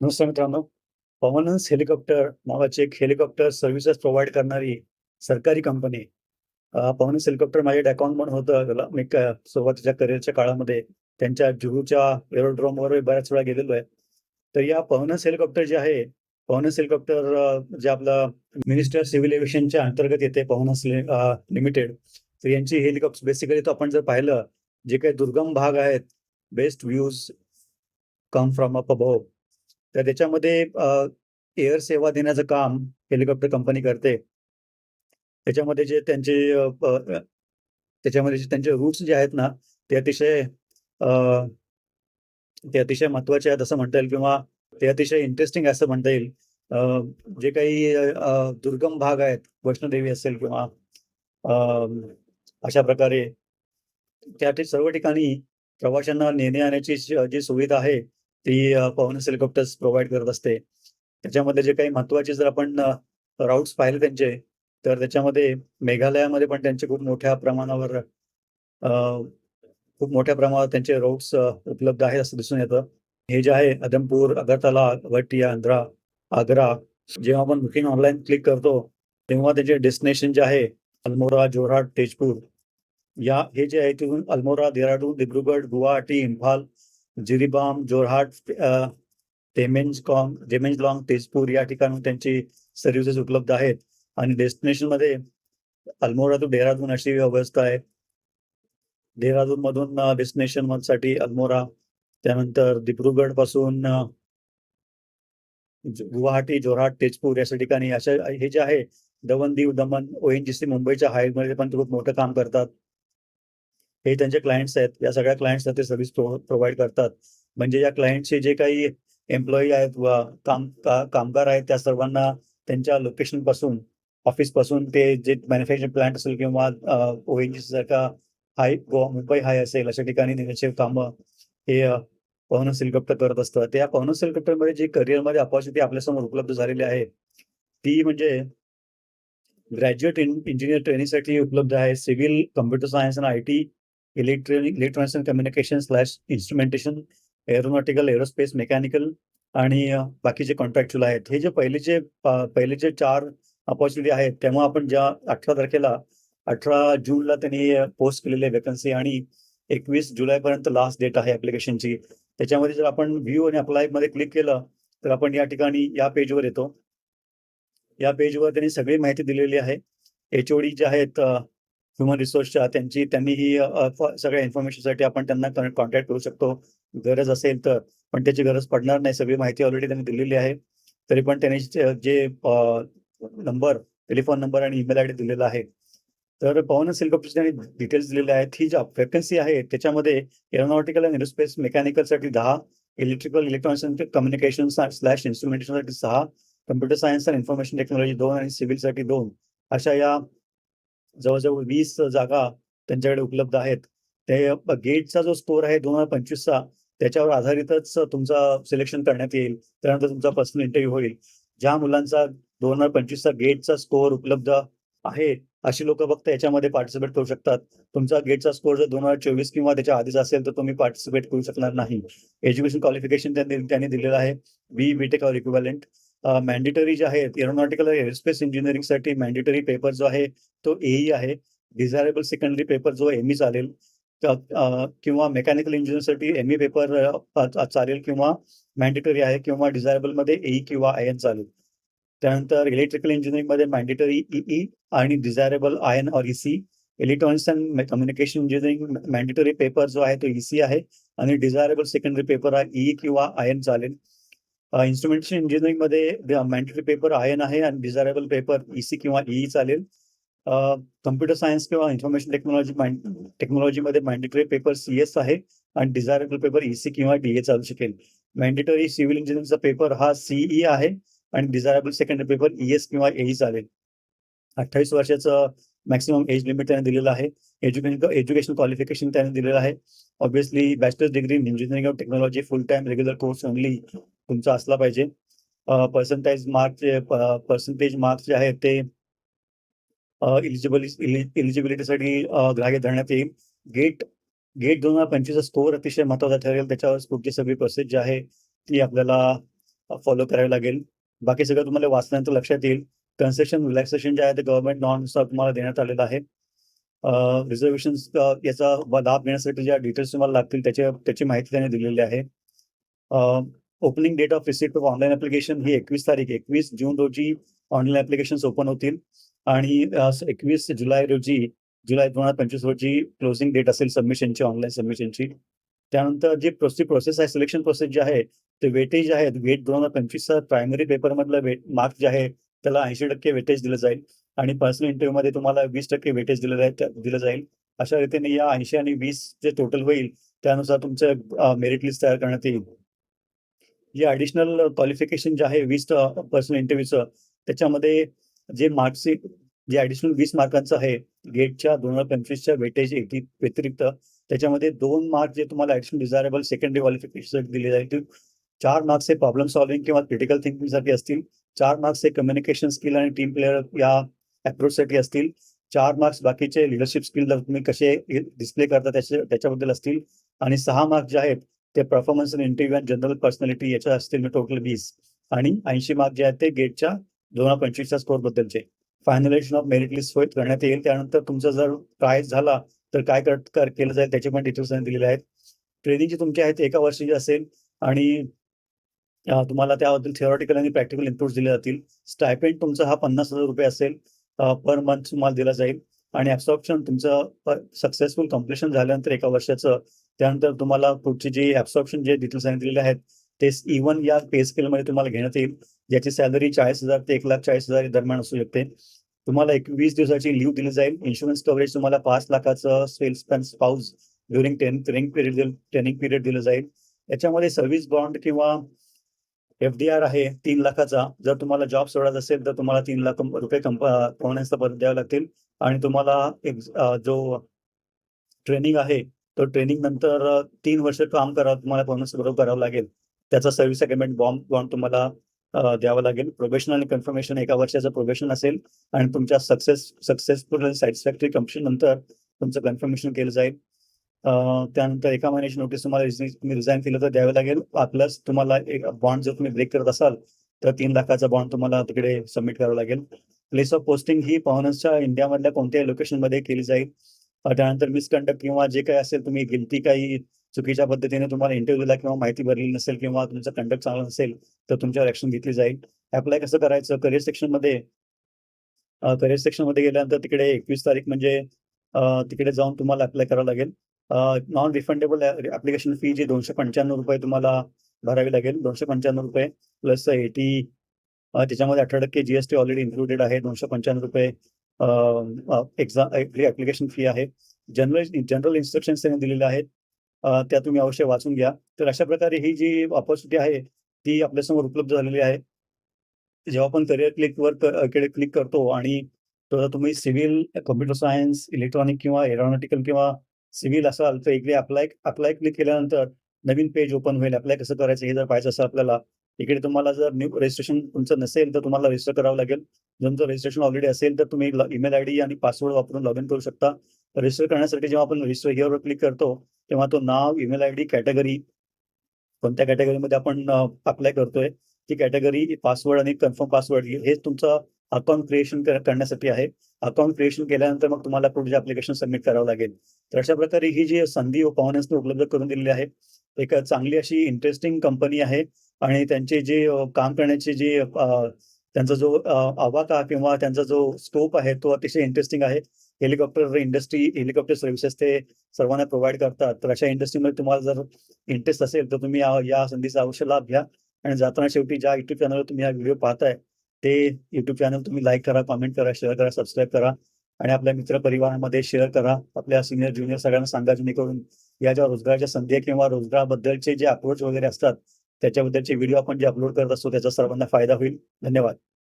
नमस्कार मित्रांनो पवनन्स हेलिकॉप्टर नावाची एक हेलिकॉप्टर सर्व्हिसेस प्रोव्हाइड करणारी सरकारी कंपनी पवनन्स हेलिकॉप्टर माझ्या अकाउंट म्हणून होतं. त्याला मी सुरुवातीच्या करिअरच्या काळामध्ये त्यांच्या जुहूच्या एरोड्रोमवर बऱ्याच वेळा गेलेलो आहे. तर या पवनन्स हेलिकॉप्टर जे आहे पवनस हेलिकॉप्टर जे आपलं मिनिस्टर सिव्हिल एव्हिएशनच्या अंतर्गत येते पवनस लिमिटेड तर यांची हेलिकॉप्टर बेसिकली तो आपण जर पाहिलं जे काही दुर्गम भाग आहेत best views come from up above तर त्याच्यामध्ये एअर सेवा देण्याचं काम हेलिकॉप्टर कंपनी करते. त्याच्यामध्ये जे त्यांचे त्याच्यामध्ये जे त्यांचे रूट्स जे आहेत ना ते अतिशय ते अतिशय महत्त्वाचे आहेत असं म्हणता येईल किंवा ते अतिशय इंटरेस्टिंग असं म्हणता येईल. जे काही दुर्गम भाग आहेत वैष्णोदेवी असेल किंवा अशा प्रकारे त्या सर्व ठिकाणी प्रवाशांना नेणे आणण्याची जी सुविधा आहे ती पवनस हेलिकॉप्टर्स प्रोव्हाइड करत असते. त्याच्यामध्ये जे काही महत्त्वाचे जर आपण राऊट्स पाहिले त्यांचे तर त्याच्यामध्ये मेघालयामध्ये पण त्यांचे खूप मोठ्या प्रमाणावर खूप मोठ्या प्रमाणावर त्यांचे रोड्स उपलब्ध आहेत असं दिसून येतं. हे जे आहे अदमपूर अगरतला वटिया आंध्रा आग्रा जेव्हा आपण बुकिंग ऑनलाईन क्लिक करतो तेव्हा त्याचे डेस्टिनेशन जे आहे अल्मोरा जोरहाट तेजपूर या हे जे आहे तिथून अल्मोरा देहराडून दिब्रुगड गुवाहाटी इम्फाल जिरीबाम जोरहाट अ, तेमेंजकॉंग तेजपूर या ठिकाणी त्यांची सर्व्हिसेस उपलब्ध आहेत. आणि डेस्टिनेशनमध्ये अल्मोरा टू डेहराडून अशी व्यवस्था आहे. देहरादून मधून डेस्टिनेशनसाठी अल्मोरा त्यानंतर दिब्रुगडपासून गुवाहाटी जोरहाट तेजपूर या ठिकाणी अशा हे जे आहे दमन दीव दमन ओएनजीसी मुंबईच्या हायमध्ये पण खूप मोठं काम करतात. हे त्यांचे क्लायंट्स आहेत. या सगळ्या क्लायंट्सना ते सर्व्हिस प्रोव्हाइड करतात. म्हणजे या क्लायंटचे जे काही एम्प्लॉई आहेत व काम का- कामगार आहेत त्या सर्वांना त्यांच्या लोकेशनपासून ऑफिसपासून ते जे मॅन्युफॅक्चरिंग प्लांट असेल किंवा ओएनजीसी सारखा हाय गोवा मुंबई हाय असेल अशा ठिकाणी नेण्याचे कामं हे पवनस हेलिकॉप्टर करत असतं त्या पवनस हेलिकॉप्टरमध्ये जी करिअरमध्ये अपॉर्च्युनिटी आपल्यासमोर उपलब्ध झालेली आहे ती म्हणजे ग्रॅज्युएट इंजिनियर ट्रेनिंगसाठी उपलब्ध आहे. सिव्हिल कम्प्युटर सायन्स आणि I T electronic electronics and communication slash instrumentation aeronautical aerospace mechanical आणि बाकीचे कॉन्ट्रॅक्च्युअल आहेत. हे जे पहिलेचे पहिलेचे चार अपॉर्च्युनिटी आहेत तेव्हा आपण ज्या अठरा तारखेला अठरा जूनला त्यांनी पोस्ट केलेली वेकन्सी आणि एकवीस जुलैपर्यंत लास्ट डेट आहे ऍप्लिकेशनची त्याच्यामध्ये जर आपण व्ह्यू आणि अप्लायमध्ये क्लिक केलं तर आपण या ठिकाणी या पेजवर येतो. या पेजवर त्यांनी सगळी माहिती दिलेली आहे. एच ओ डी जे आहेत ह्युमन रिसोर्सच्या त्यांची त्यांनी ही सगळ्या इन्फॉर्मेशनसाठी आपण त्यांना कॉन्टॅक्ट करू शकतो. गरज असेल तर पण त्याची गरज पडणार नाही. सगळी माहिती ऑलरेडी त्यांनी दिलेली आहे. तरी पण त्यांनी जे- नंबर टेलिफोन नंबर आणि ईमेल आय डी दिलेला आहे. तर पवन हेलिकॉप्टर त्यांनी डिटेल्स दिलेले आहेत. ही जी वेकन्सी आहे त्याच्यामध्ये एरोनॉटिकल अँड एरोस्पेस मेकॅनिकलसाठी दहा इलेक्ट्रिकल इलेक्ट्रॉनिक्स कम्युनिकेशन स्लॅश इन्स्ट्रुमेंटेशनसाठी सहा computer science and information technology दोन आणि सिव्हिलसाठी दोन. अशा या जवळजवळ वीस जागा त्यांच्याकडे उपलब्ध आहेत. ते गेटचा जो स्कोर आहे दोन हजार पंचवीसचा त्याच्यावर आधारितच तुमचा सिलेक्शन करण्यात येईल. त्यानंतर तुमचा पर्सनल इंटरव्ह्यू होईल. ज्या मुलांचा दोन हजार पंचवीसचा गेटचा स्कोअर उपलब्ध आहे अशी लोक फक्त याच्यामध्ये पार्टिसिपेट करू शकतात. तुमचा गेटचा स्कोर जर दोन हजार चोवीस किंवा त्याच्या आधीच असेल तर तुम्ही पार्टिसिपेट करू शकणार नाही. एज्युकेशन क्वालिफिकेशन त्यांनी त्यांनी दिलेलं आहे. बी बीटेक और इक्विव्हॅलेंट. मॅन्डेटरी जे आहेत एरोनॉटिकल एअरस्पेस इंजिनिअरिंगसाठी मॅन्डेटरी पेपर जो आहे तो एई आहे. डिझायरेबल सेकंडरी पेपर जो एम ई चालेल किंवा मेकॅनिकल इंजिनिअरसाठी ई पेपर चालेल किंवा मॅन्डेटरी आहे किंवा डिझायरेबलमध्ये एई किंवा आय एन चालेल. त्यानंतर इलेक्ट्रिकल इंजिनिअरिंगमध्ये मॅन्डेटरी ई आणि desirable I N or EC electronics and communication engineering mandatory paper जो आहे तो इसी आहे. आणि डिझायरेबल सेकंडरी पेपर आहे ई किंवा आय एन चालेल. इन्स्ट्रुमेंटेशन इंजिनिअरिंगमध्ये मॅन्डेटरी पेपर आय एन आहे आणि डिझायरेबल पेपर ईसी किंवा ईई चालेल. कम्प्युटर सायन्स किंवा इन्फॉर्मेशन टेक्नॉलॉजी टेक्नॉलॉजीमध्ये मॅन्डेटरी पेपर सी एस आहे आणि डिझायरेबल पेपर ईसी किंवा डीए चालू शकेल. मॅन्डेटरी सिव्हिल इंजिनिअरिंगचा पेपर हा सीई आहे आणि डिझायरेबल सेकंडरी पेपर ईएस किंवा एई चालेल. अठ्ठावीस वर्षाचं मॅक्सिमम एज लिमिट त्याने दिलेलं आहे. एज्युकेशन एज्युकेशन क्वालिफिकेशन त्याने दिलेलं आहे. Obviously bachelor's degree in engineering of technology full time regular course only तुमचा असला पाहिजे. पर्सेंटाईज मार्क पर्सेंटेज मार्क्स जे आहेत ते इलिजिबिलिटी इलिजिबिलिटीसाठी ग्राह्य धरण्यात येईल. गेट गेट दोन हजार पंचवीसचा स्कोअर अतिशय महत्त्वाचा ठरेल. त्याच्यावर पुढची सगळी प्रोसेस जी आहे ती आपल्याला फॉलो करावी लागेल. बाकी सगळं तुम्हाला वाचल्यानंतर लक्षात येईल. कन्सेशन रिलॅक्सेशन जे आहे ते गव्हर्नमेंट नॉर्मनुसार तुम्हाला देण्यात आलेलं आहे. रिझर्वेशन याचा लाभ घेण्यासाठी ज्या डिटेल्स तुम्हाला लागतील त्याच्या त्याची माहिती त्याने दिलेली आहे. Opening date of receipt of online application ही एकवीस तारीख एकवीस जून रोजी ऑनलाईन ऍप्लिकेशन ओपन होतील. आणि एकवीस जुलै रोजी जुलै दोन हजार पंचवीस रोजी क्लोजिंग डेट असेल सबमिशनची ऑनलाईन सबमिशनची त्यानंतर जी प्रोसी प्रोसेस आहे सिलेक्शन प्रोसेस जे आहे ते वेटेज आहे वेट दोन हजार पंचवीसचा प्रायमरी पेपर मधलं वेट मार्क जे आहे त्याला ऐंशी टक्के वेटेज दिलं जाईल. आणि पर्सनल इंटरव्ह्यूमध्ये तुम्हाला वीस टक्के वेटेज दिलं जाईल दिलं जाईल. अशा रीतीने या ऐंशी आणि वीस जे टोटल होईल त्यानुसार तुमचं मेरिट लिस्ट तयार करण्यात येईल. जे ॲडिशनल क्वालिफिकेशन जे आहे वीस पर्सनल इंटरव्ह्यूचं त्याच्यामध्ये जे मार्क्स जे ॲडिशनल वीस मार्कांचं आहे गेटच्या दोन हजार पंचवीसच्या वेटेज व्यतिरिक्त त्याच्यामध्ये दोन मार्क जे तुम्हाला ॲडिशनल डिझायरेबल सेकंडरी क्वालिफिकेशन दिले जाईल चार मार्क्स हे प्रॉब्लेम सॉल्व्हिंग किंवा क्रिटिकल थिंकिंगसाठी असतील. चार मार्क्स हे कम्युनिकेशन स्किल आणि टीम प्लेअर या अप्रोचसाठी असतील. चार मार्क्स बाकीचे लिडरशिप स्किल तुम्ही कसे डिस्प्ले करता त्याचे त्याच्याबद्दल असतील. आणि सहा मार्क्स जे आहेत ते performance in interview and general personality याच्या असतील टोटल वीस. आणि ऐंशी मार्क जे आहेत ते गेटच्या दोन हजार पंचवीसच्या स्कोर बद्दलचे. फायनलायझेशन ऑफ मेरिट लिस्ट होईल करण्यात येईल. त्यानंतर तुमचा जर ट्राय झाला तर काय कर कर- केलं जाईल त्याचे पण डिटेल्स दिलेले आहेत. ट्रेनिंग जी तुमची आहे ते एका वर्षाची असेल आणि तुम्हाला त्याबद्दल थिओरिटिकल आणि प्रॅक्टिकल इनपुट्स दिले जातील. स्टायपेंड तुमचा हा पन्नास हजार रुपये असेल पर मंथ तुम्हाला दिला जाईल. आणि ऍब्सॉर्प्शन तुमचं सक्सेसफुल कम्प्लिशन झाल्यानंतर एका वर्षाचं त्यानंतर तुम्हाला पुढची जी ऍब्सॉर्प्शन जे डिटेल्स सांगितलेले आहेत ते इव्हन या पे स्केलमध्ये तुम्हाला घेण्यात येईल ज्याची सॅलरी चाळीस हजार ते एक लाख चाळीस हजार दरम्यान असू शकते. तुम्हाला एक वीस दिवसाची लिव्ह दिली जाईल इन्शुरन्स कव्हरेज तुम्हाला पाच लाखाचं self pan spouse during ten training period training period दिलं जाईल. याच्यामध्ये सर्व्हिस बॉन्ड किंवा एफ डी आर आहे तीन लाखाचा. जर तुम्हाला जॉब सोडायचा असेल तर तुम्हाला तीन लाख रुपये कंप कमवण्याचा परत द्यावे लागतील. आणि तुम्हाला एक जो ट्रेनिंग आहे तो ट्रेनिंग नंतर तीन वर्ष काम करा तुम्हाला बोनस बरोबर करावं लागेल. त्याचा सर्व्हिस अग्रीमेंट बॉम्ब बॉन्ड तुम्हाला द्यावं लागेल. प्रोबेशन आणि कन्फर्मेशन एका वर्षाचं प्रोबेशन असेल आणि तुमच्या सक्सेस सक्सेसफुल आणि सॅटिस्फॅक्टरी कम्प्लिशन नंतर तुमचं कन्फर्मेशन केलं जाईल. त्यानंतर एका महिन्याची नोटीस तुम्हाला तुम्ही रिझाईन केलं तर द्यावं लागेल. प्लस तुम्हाला एक बॉन्ड जर तुम्ही ब्रेक करत असाल तर तीन लाखाचा बॉन्ड तुम्हाला तिकडे सबमिट करावा लागेल. प्लेस ऑफ पोस्टिंग ही पाहुण्यांच्या इंडियामधल्या कोणत्याही लोकेशनमध्ये केली जाईल. त्यानंतर मिसकंडक्ट किंवा जे काही असेल तुम्ही गिल्टी काही चुकीच्या पद्धतीने तुम्हाला इंटरव्ह्यूला किंवा माहिती भरलेली नसेल किंवा तुमचा कंडक्ट चांगला नसेल तर तुमच्यावर ऍक्शन घेतली जाईल. अप्लाय कसं करायचं? करिअर सेक्शनमध्ये करिअर सेक्शनमध्ये गेल्यानंतर तिकडे एकवीस तारीख म्हणजे तिकडे जाऊन तुम्हाला अप्लाय करावं लागेल. नॉन रिफंडेबल ऍप्लिकेशन फी जी दोनशे पंच्याण्णव रुपये तुम्हाला भरावी लागेल. दोनशे पंच्याण्णव रुपये प्लस एटी त्याच्यामध्ये अठरा टक्के जीएसटी ऑलरेडी इन्क्लुडेड आहे. दोनशे पंच्याण्णव रुपये एक्झाम ऍप्लिकेशन फी आहे. जनरल जनरल इन्स्ट्रक्शन्स त्यांनी दिलेल्या आहेत. त्या तुम्ही अवश्य वाचून घ्या. तर अशा प्रकारे ही जी ऑपॉर्च्युनिटी आहे ती आपल्यासमोर उपलब्ध झालेली आहे. जेव्हा आपण करिअर क्लिकवर क्लिक करतो आणि तुम्ही सिव्हिल कम्प्युटर सायन्स इलेक्ट्रॉनिक किंवा एरोनॉटिकल किंवा सिव्हिल असाल तर इकडे अप्लाय अप्लाय क्लिक केल्यानंतर नवीन पेज ओपन होईल. अप्लाय कसं करायचं हे जर पाहायचं असेल आपल्याला इकडे तुम्हाला जर न्यू रजिस्ट्रेशन तुमचं नसेल तर तुम्हाला रजिस्टर करावं लागेल. तुमचं रजिस्ट्रेशन ऑलरेडी असेल तर तुम्ही ईमेल आय डी आणि पासवर्ड वापरून लॉग इन करू शकता. रजिस्टर करण्यासाठी जेव्हा आपण रजिस्टर हिअरवर क्लिक करतो तेव्हा तो नाव ईमेल आय डी कॅटेगरी कोणत्या कॅटेगरीमध्ये आपण अप्लाय करतोय ती कॅटेगरी पासवर्ड आणि कन्फर्म पासवर्ड हे तुमचं अकाउंट क्रिएशन करण्यासाठी आहे. अकाउंट क्रिएशन केल्यानंतर मग तुम्हाला पुढचे अप्लिकेशन सबमिट करावं लागेल. तर अशा प्रकारे ही जी संधी पाहुण्यासने उपलब्ध करून दिलेली आहे एक चांगली अशी इंटरेस्टिंग कंपनी आहे. आणि त्यांची जी काम करण्याची जी त्यांचा जो आवाका किंवा त्यांचा जो स्कोप आहे तो अतिशय इंटरेस्टिंग आहे. हेलिकॉप्टर इंडस्ट्री हेलिकॉप्टर सर्व्हिसेस ते सर्वांना प्रोव्हाइड करतात. तर अशा इंडस्ट्रीमध्ये तुम्हाला जर इंटरेस्ट असेल तर तुम्ही या संधीचा अवश्य लाभ घ्या. आणि जाताना शेवटी ज्या युट्यूब चॅनलवर तुम्ही हा व्हिडिओ पाहताय ते युट्यूब चॅनल तुम्ही लाईक करा कमेंट करा शेअर करा सबस्क्राईब करा. आणि आपल्या मित्र परिवारामध्ये शेअर करा. आपल्या सिनियर ज्युनियर सगळ्यांना सांगा जेणेकरून या ज्या रोजगाराच्या संधी किंवा रोजगाराबद्दलचे जे अप्रोच वगैरे असतात त्याच्याबद्दलचे व्हिडिओ आपण जे अपलोड करत असतो त्याचा सर्वांना फायदा होईल. धन्यवाद.